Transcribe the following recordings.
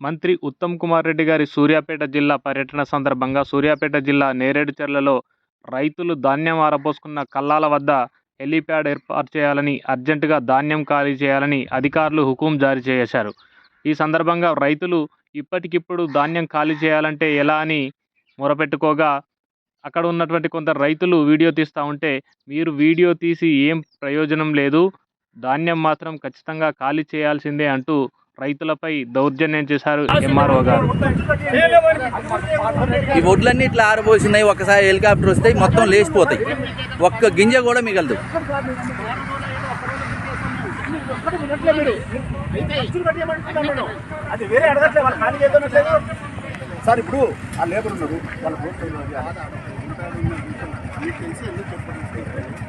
మంత్రి ఉత్తమ్ కుమార్ రెడ్డి గారి సూర్యాపేట జిల్లా పర్యటన సందర్భంగా సూర్యాపేట జిల్లా నేరేడుచర్లలో రైతులు ధాన్యం ఆరపోసుకున్న కల్లాల వద్ద హెలీప్యాడ్ ఏర్పాటు చేయాలని అర్జెంటుగా ధాన్యం ఖాళీ చేయాలని అధికారులు హుకుం జారీ చేశారు. ఈ సందర్భంగా రైతులు ఇప్పటికిప్పుడు ధాన్యం ఖాళీ చేయాలంటే ఎలా అని మొరపెట్టుకోగా అక్కడ ఉన్నటువంటి కొందరు రైతులు వీడియో తీస్తూ ఉంటే మీరు వీడియో తీసి ఏం ప్రయోజనం లేదు? ధాన్యం మాత్రం ఖచ్చితంగా ఖాళీ చేయాల్సిందే అంటూ రైతులపై దౌర్జన్యం చేశారు ఎంఆర్ఓ గారు. ఈ వడ్లన్నీ ఇట్లా ఆరబోసినాయి ఒకసారి హెలికాప్టర్ వస్తే మొత్తం లేచిపోతాయి. ఒక్క గింజ కూడా మిగలదు. అది వేరే అడగట్లే వాళ్ళు ఖాళీ చేద్దాం సార్ ఇప్పుడు ఆ లేబర్ ఉన్నారు వాళ్ళ ఎవరికి తెలుసా గారు helicopter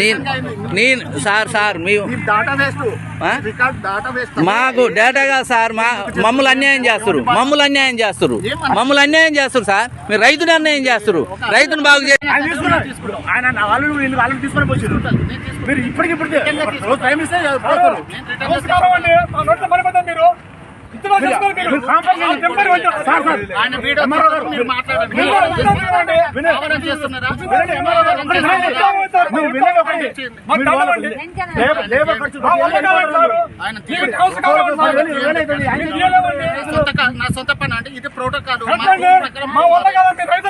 నేను నేను సార్ సార్ వేస్ట్ మాకు డేటా కాదు సార్ మా మమ్మల్ని అన్యాయం చేస్తారు మమ్మల్ని అన్యాయం చేస్తారు మమ్మల్ని అన్యాయం చేస్తారు సార్. మీరు రైతుని అన్యాయం చేస్తారు రైతుని బాగు మా చేసి నా సొంత పని అంటే ఇది ప్రోటోకాల్. మా వల్ల కాదండి రైతుల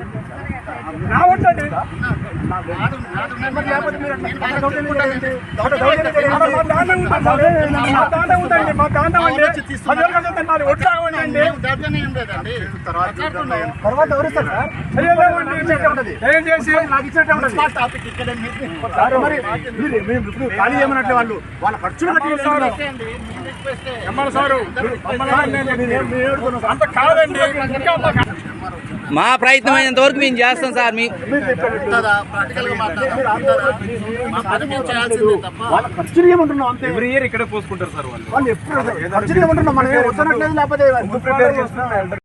అట్లా దౌర్జన్యం మా దాంట్లో ఉందండి. మా దాంట్లో అండి. ఖాళీ చేయమన్నట్లే వాళ్ళు వాళ్ళ ఖర్చులు కట్టి. మీ. అంత కాదండి ప్రయత్నం అయినంత వరకు మేము చేస్తాం సార్ మీ మీరు ఎవ్రీ ఇయర్ ఇక్కడే పోసుకుంటారు సార్ వాళ్ళు ఎప్పుడు ఖర్చులు ఏమంటున్నాం మనం ఏం వద్దనట్లేదు లేకపోతే